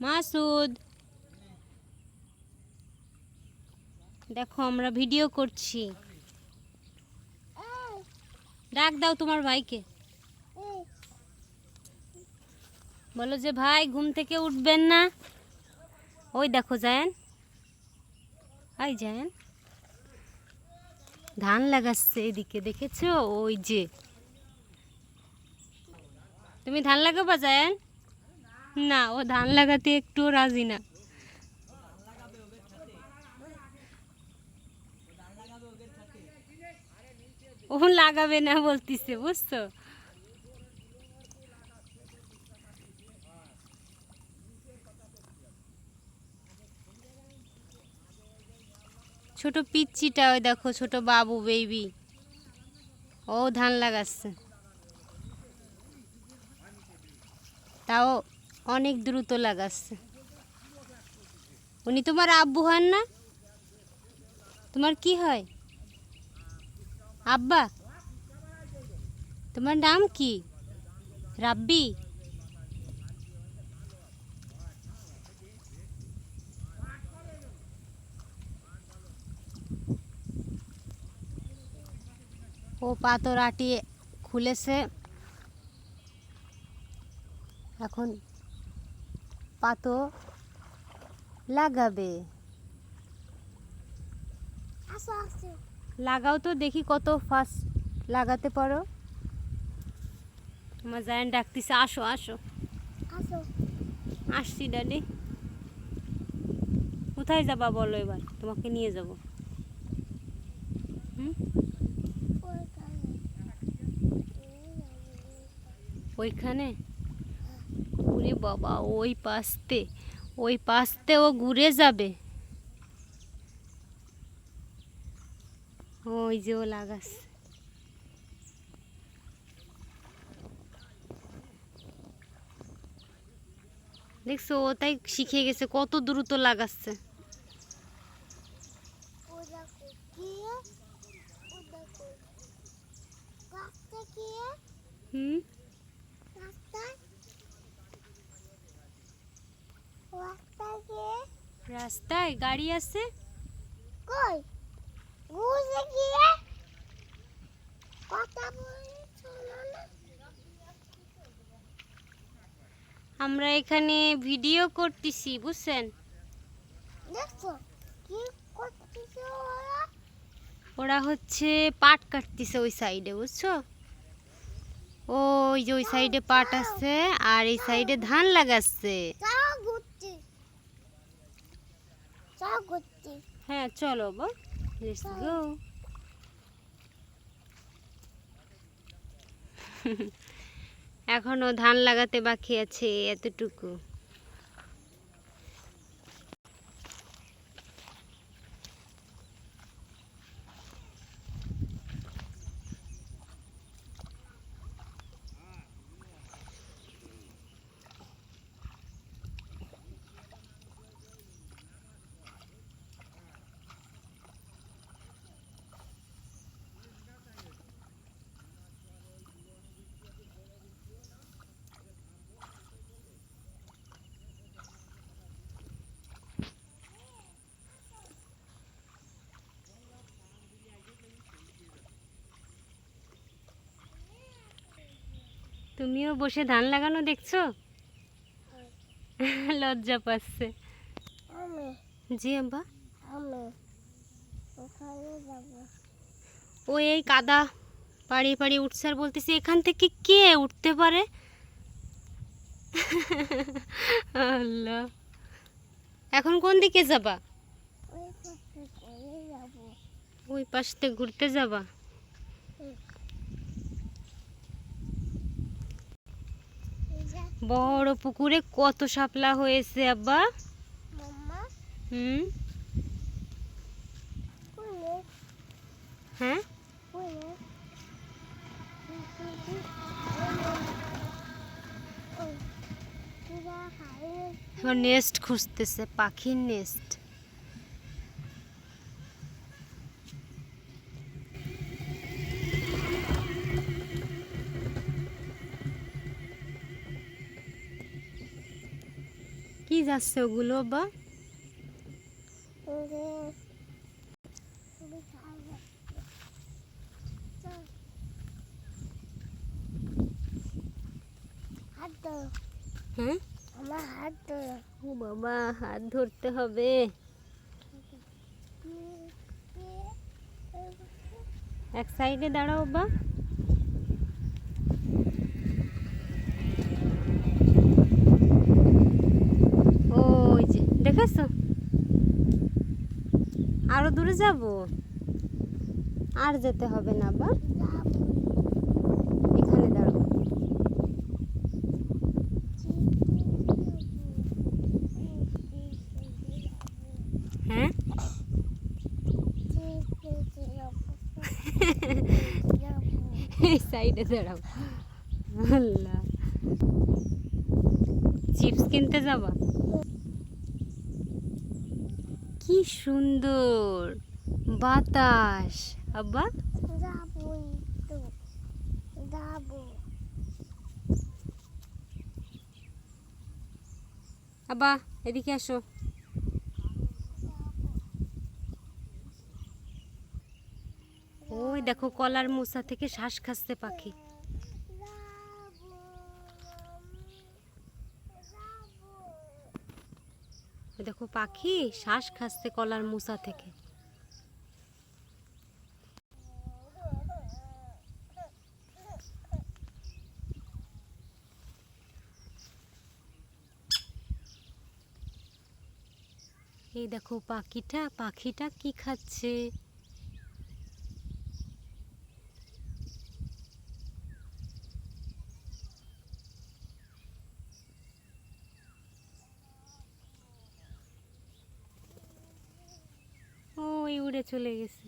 মাসুদ। দেখো, আমরা ভিডিও করছি। ডাক দাও তোমার ভাইকে। বলো যে, ভাই, ঘুম থেকে উঠবেন না? ওই দেখো, জায়েন। হাই জায়েন। ধান লাগাচ্ছে এদিকে, দেখেছ? ওই যে। তুমি ধান লাগাবা, জায়েন? না, ও ধান লাগাতে একটু রাজি না। ও লাগাবে না বলতিছে, বুঝছ? ছোট পিচ্চিটা ওই দেখো, ছোট বাবু বেবি ও ধান লাগাচ্ছে। তাও অনেক দ্রুত লাগাচ্ছে। উনি তোমার আব্বু হন না? তোমার কি হয়? আব্বা, তোমার নাম কি? রাব্বি? ও পাথর আটিয়ে খুলেছে। এখন পাতো লাগাবে। আসো আসো। লাগাও তো দেখি কত ফাস্ট লাগাতে পারো। আমার জায়ন ডাকতেছে আসো আসো। আসো। আসছি ডাডি। কোথায় যাবা বলো এবার? তোমাকে নিয়ে যাব। হুম? ওইখানে? ওরে বাবা, ওই পাশতে ওই পাশতে ও ঘুরে যাবে। ওই যে ও লাগাচ্ছে। দেখছ, ও তাই শিখে গেছে কত দ্রুত লাগাচ্ছে। হুম? রাস্তায় গাড়ি আছে? কই? বুঝে কি কথা আমরা এখানে ভিডিও করতেছি বুঝছেন? দেখছ কি করতেছে ওরা? ওরা হচ্ছে পাট কাটতেছে ওই সাইডে বুঝছ? ওই যে ওই সাইডে পাট আছে আর এই সাইডে ধান লাগাচ্ছে। ঘুরতে হ্যাঁ চলো বা লেটস গো এখনও ধান লাগাতে বাকি আছে এতটুকু। তুমিও বসে ধান লাগানো দেখছ? লজ্জা পাচ্ছে। জি আব্বা। ও এই কাদা পাড়িয়ে পাড়িয়ে উঠছে আর বলতেছি এখান থেকে কে উঠতে পারে? আল্লাহ। এখন কোন দিকে যাবা? ওই পাশে ওই পাশ থেকে ঘুরতে যাবা এই যে বড় পুকুরে কত শাপলা হয়েছে আব্বা? হুম? হ্যাঁ? নেস্ট খুঁজতেছে পাখির নেস্ট যাচ্ছে ওগুলো বা? হাত হ্যাঁ? বাবা হাত ধরতে হবে। এক সাইডে দাঁড়াও বা। দেখেছ আরও দূরে যাব? আর যেতে হবে না বা এখানে দাঁড়াও। হ্যাঁ? সাইডে দাঁড়াও। আল্লাহ। চিপস কিনতে যাবা? কি সুন্দর। বাতাস। আব্বা? যাব আব্বা এদিকে আসো। ওই দেখো কলার মোচা থেকে শ্বাস খাচ্ছে পাখি ওই দেখো পাখি শ্বাস খাচ্ছে কলার মুসা থেকে। এই দেখো পাখিটা পাখিটা কি খাচ্ছে? ওই উড়ে চলে গেছে।